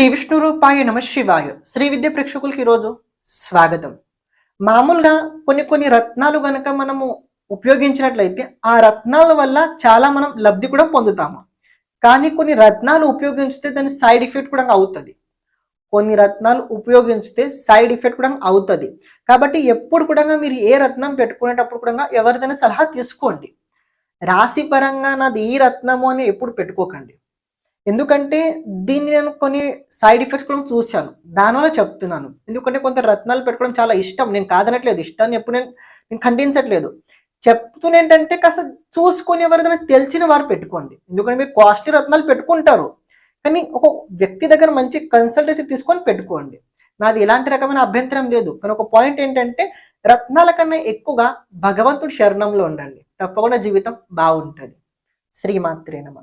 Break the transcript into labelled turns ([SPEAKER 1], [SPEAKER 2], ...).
[SPEAKER 1] శ్రీ విష్ణు రూపాయ నమ శివాయ. శ్రీ విద్య ప్రేక్షకులకి ఈరోజు స్వాగతం. మామూలుగా కొన్ని కొన్ని రత్నాలు గనక మనము ఉపయోగించినట్లయితే ఆ రత్నాల వల్ల చాలా మనం లబ్ధి కూడా పొందుతాము. కానీ కొన్ని రత్నాలు ఉపయోగించితే దాని సైడ్ ఎఫెక్ట్ కూడా అవుతుంది. కొన్ని రత్నాలు ఉపయోగించితే సైడ్ ఎఫెక్ట్ కూడా అవుతుంది. కాబట్టి ఎప్పుడు కూడా మీరు ఏ రత్నం పెట్టుకునేటప్పుడు కూడా ఎవరిదైనా సలహా తీసుకోండి. రాశి పరంగా నాది ఈ రత్నము అని ఎప్పుడు పెట్టుకోకండి. ఎందుకంటే దీన్ని నేను కొన్ని సైడ్ ఎఫెక్ట్స్ కూడా చూశాను. దానివల్ల చెప్తున్నాను. ఎందుకంటే కొంత రత్నాలు పెట్టుకోవడం చాలా ఇష్టం. నేను కాదనట్లేదు. ఇష్టాన్ని ఎప్పుడు నేను నేను ఖండించట్లేదు. చెప్తున్న ఏంటంటే కాస్త చూసుకొని ఎవరిదైనా తెలిసిన వారు పెట్టుకోండి. ఎందుకంటే మీరు కాస్ట్లీ రత్నాలు పెట్టుకుంటారు. కానీ ఒక వ్యక్తి దగ్గర మంచి కన్సల్టెన్సీ తీసుకొని పెట్టుకోండి. నాది ఎలాంటి రకమైన అభ్యంతరం లేదు. కానీ ఒక పాయింట్ ఏంటంటే రత్నాల కన్నా ఎక్కువగా భగవంతుడి శరణంలో ఉండండి. తప్పకుండా జీవితం బాగుంటుంది. శ్రీమాత్రే నమ.